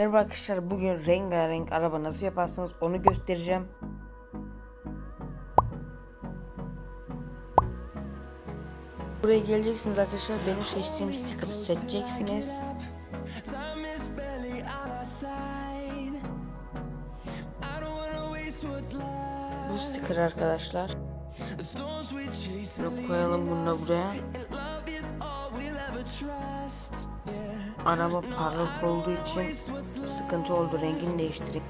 Merhaba arkadaşlar bugün rengarenk araba nasıl yaparsınız onu göstereceğim. Buraya geleceksiniz arkadaşlar benim seçtiğim sticker'ı seçeceksiniz. Bu sticker arkadaşlar. Bunu koyalım bunu da buraya. Araba parlak olduğu için sıkıntı oldu. Rengini değiştireyim.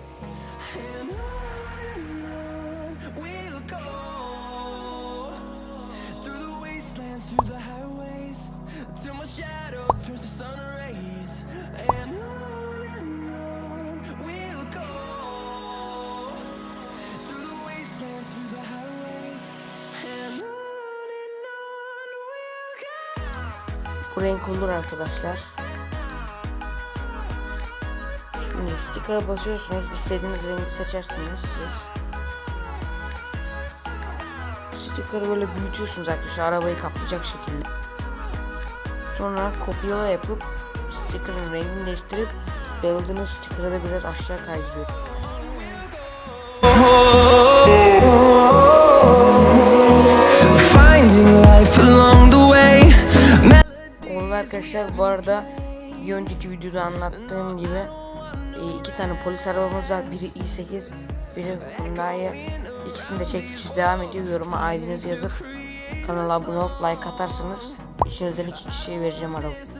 Bu renk olur arkadaşlar. Şimdi sticker'a basıyorsunuz. istediğiniz rengi seçersiniz siz. Sticker'ı böyle büyütüyorsunuz arkadaşlar. Arabayı kaplayacak şekilde. Sonra kopyala yapıp sticker'ın rengini değiştirip bayıldığınız sticker'ı da biraz aşağı kaydırıyor. Oğlum arkadaşlar bu arada bir önceki videoda anlattığım gibi iki tane polis arabamız var. Biri i8, biri Hyundai. İkisinde çekiş devam ediyor. Yoruma ID'nizi yazıp kanala abone olup like atarsanız içinizden iki kişiye vereceğim araba.